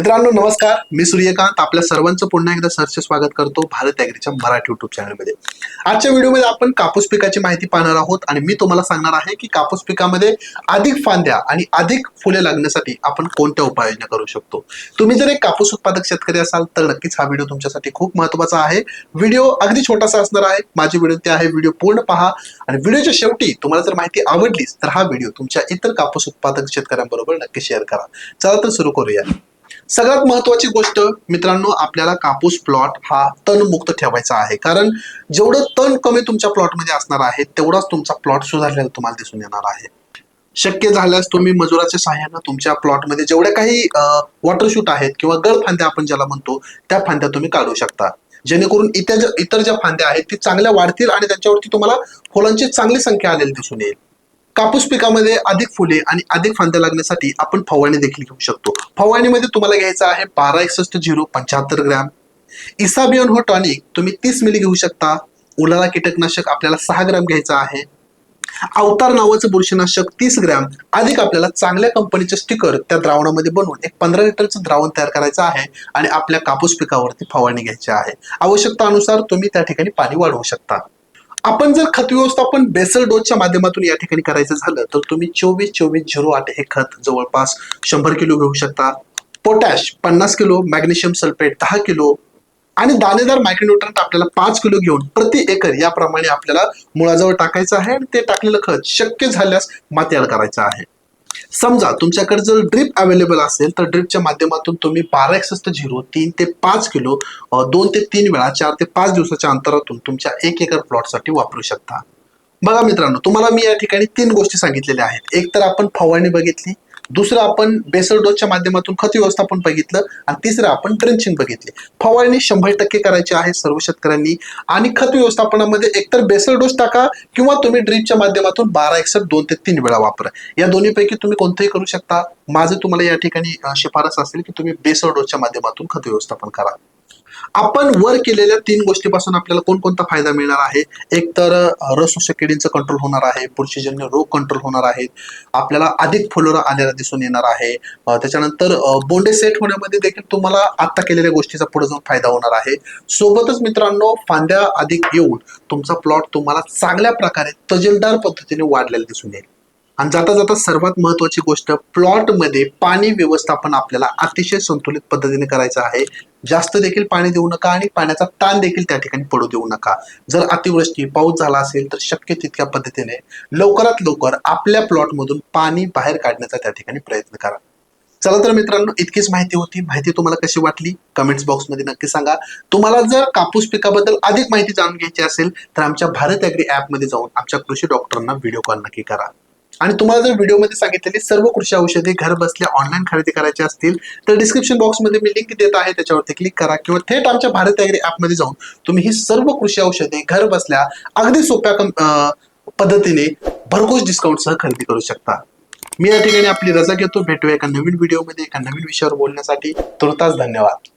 मित्रांनो नमस्कार. मी सूर्यकांत. आपल्या सर्वांचं पुन्हा एकदा सरचे स्वागत करतो भारत ॲग्रीच्या मराठी युट्यूब चॅनलमध्ये आजच्या व्हिडिओमध्ये आपण कापूस पिकाची माहिती पाहणार आहोत आणि मी तुम्हाला सांगणार आहे की कापूस पिकामध्ये अधिक फांद्या आणि अधिक फुले लागण्यासाठी आपण कोणत्या उपाययोजना करू शकतो? तुम्ही जर एक कापूस उत्पादक शेतकरी असाल तर नक्कीच हा व्हिडिओ तुमच्यासाठी खूप महत्त्वाचा आहे. व्हिडिओ अगदी छोटासा असणार आहे. माझी विनंती आहे व्हिडिओ पूर्ण पहा. आणि व्हिडिओच्या शेवटी तुम्हाला जर माहिती आवडलीच तर हा व्हिडिओ तुमच्या इतर कापूस उत्पादक शेतकऱ्यांबरोबर नक्की शेअर करा. चला तर सुरू करूया. सगळ्यात महत्वाची गोष्ट मित्रांनो आपल्याला कापूस प्लॉट हा तण मुक्त ठेवायचा आहे. कारण जेवढं तण कमी तुमच्या प्लॉटमध्ये असणार आहे तेवढाच तुमचा प्लॉट सुधारलेला तुम्हाला दिसून येणार आहे. शक्य झाल्यास तुम्ही मजुराच्या सहाय्यानं तुमच्या प्लॉटमध्ये जेवढ्या काही वॉटर शूट आहेत किंवा गळ फांद्या आपण ज्याला म्हणतो त्या फांद्या तुम्ही काढू शकता. जेणेकरून इतर ज्या इतर ज्या फांद्या आहेत ती चांगल्या वाढतील आणि त्याच्यावरती तुम्हाला फुलांची चांगली संख्या आलेली दिसून येईल. कापूस पिकामध्ये अधिक फुले आणि अधिक फांद्या लागण्यासाठी आपण फवारणी देखील घेऊ शकतो. फवारणीमध्ये तुम्हाला घ्यायचं आहे बारा एकसष्ट झिरो पंच्याहत्तर ग्रॅम. इसाबियन हो टॉनिक तुम्ही तीस मिली घेऊ शकता. उलाला कीटकनाशक आपल्याला सहा ग्रॅम घ्यायचं आहे. अवतार नावाचं बुरशीनाशक तीस ग्रॅम. अधिक आपल्याला चांगल्या कंपनीचे स्टिकर त्या द्रावणामध्ये बनवून एक पंधरा लिटरचं द्रावण तयार करायचं आहे आणि आपल्या कापूस पिकावरती फवारणी घ्यायची आहे. आवश्यकतानुसार तुम्ही त्या ठिकाणी पाणी वाढवू शकता. आपण जर खत व्यवस्थापन बेसल डोसच्या माध्यमातून या ठिकाणी करायचं झालं तर तुम्ही चोवीस चोवीस झिरो आठ हे खत जवळपास शंभर किलो घेऊ शकता. पोटॅश पन्नास किलो मॅग्नेशियम सल्फेट दहा किलो आणि दाणेदार मायक्रोन्युट्रंट आपल्याला पाच किलो घेऊन प्रति एकर याप्रमाणे आपल्याला मुळाजवळ टाकायचं आहे आणि ते टाकलेलं खत शक्य झाल्यास माती करायचं आहे. समजा तुमच्याकडे जर ड्रिप अवेलेबल असेल तर ड्रिपच्या माध्यमातून तुम्ही बारा एकसष्ट झिरो तीन ते पाच किलो दोन ते तीन वेळा चार ते पाच दिवसाच्या अंतरातून तुमच्या एक एकर प्लॉटसाठी वापरू शकता. बघा मित्रांनो तुम्हाला मी या ठिकाणी तीन गोष्टी सांगितलेल्या आहेत. एक तर आपण फवारणी बघितली दुसरं आपण बेसल डोसच्या माध्यमातून खत व्यवस्थापन बघितलं आणि तिसरं आपण ड्रेंचिंग बघितले. फवारणी शंभर टक्के करायची आहे सर्व शेतकऱ्यांनी. आणि खत व्यवस्थापनामध्ये एकतर बेसल डोस टाका किंवा तुम्ही ड्रीपच्या माध्यमातून बारा एकसठ दोन ते तीन वेळा वापरा. या दोन्हीपैकी तुम्ही कोणतंही करू शकता. माझं तुम्हाला या ठिकाणी शिफारस असेल की तुम्ही बेसल डोसच्या माध्यमातून खत व्यवस्थापन करा. आपण वर केलेल्या तीन गोष्टीपासून आपल्याला कोणकोणता फायदा मिळणार आहे? एक तर रस किडींचं कंट्रोल होणार आहे बुरशीजन्य रोग कंट्रोल होणार आहेत आपल्याला अधिक फुलोरा आलेला दिसून येणार आहे त्याच्यानंतर बोंडे सेट होण्यामध्ये देखील तुम्हाला आता केलेल्या गोष्टीचा पुढे जाऊन फायदा होणार आहे. सोबतच मित्रांनो फांद्या अधिक येऊन तुमचा प्लॉट तुम्हाला चांगल्या प्रकारे तजेलदार पद्धतीने वाढलेला दिसून येईल. आणि जाता जाता सर्वात महत्वाची गोष्ट प्लॉटमध्ये पाणी व्यवस्थापन आपल्याला अतिशय संतुलित पद्धतीने करायचं आहे. जास्त देखील पाणी देऊ नका आणि पाण्याचा ताण देखील त्या ठिकाणी पडू देऊ नका. जर अतिवृष्टी पाऊस झाला असेल तर शक्य तितक्या पद्धतीने लवकरात लवकर आपल्या प्लॉटमधून पाणी बाहेर काढण्याचा त्या ठिकाणी प्रयत्न करा. चला तर मित्रांनो इतकीच माहिती होती. माहिती तुम्हाला कशी वाटली? कमेंट्स बॉक्समध्ये नक्की सांगा. तुम्हाला जर कापूस पिकाबद्दल अधिक माहिती जाणून घ्यायची असेल तर आमच्या भारत ॲग्री ॲपमध्ये जाऊन आमच्या कृषी डॉक्टरांना व्हिडिओ कॉल नक्की करा. आणि तुम्हाला जर व्हिडिओमध्ये सांगितलेली सर्व कृषी औषधे घर बसल्या ऑनलाईन खरेदी करायची असतील तर डिस्क्रिप्शन बॉक्समध्ये मी लिंक देत आहे त्याच्यावरती क्लिक करा किंवा थेट आमच्या भारत ॲग्री ॲपमध्ये जाऊन तुम्ही ही सर्व कृषी औषधे घर बसल्या अगदी सोप्या कम पद्धतीने भरघोस डिस्काउंटसह खरेदी करू शकता. मी या ठिकाणी आपली रजा घेतो. भेटूया एका नवीन व्हिडिओमध्ये एका नवीन विषयावर बोलण्यासाठी. तुर्तास धन्यवाद.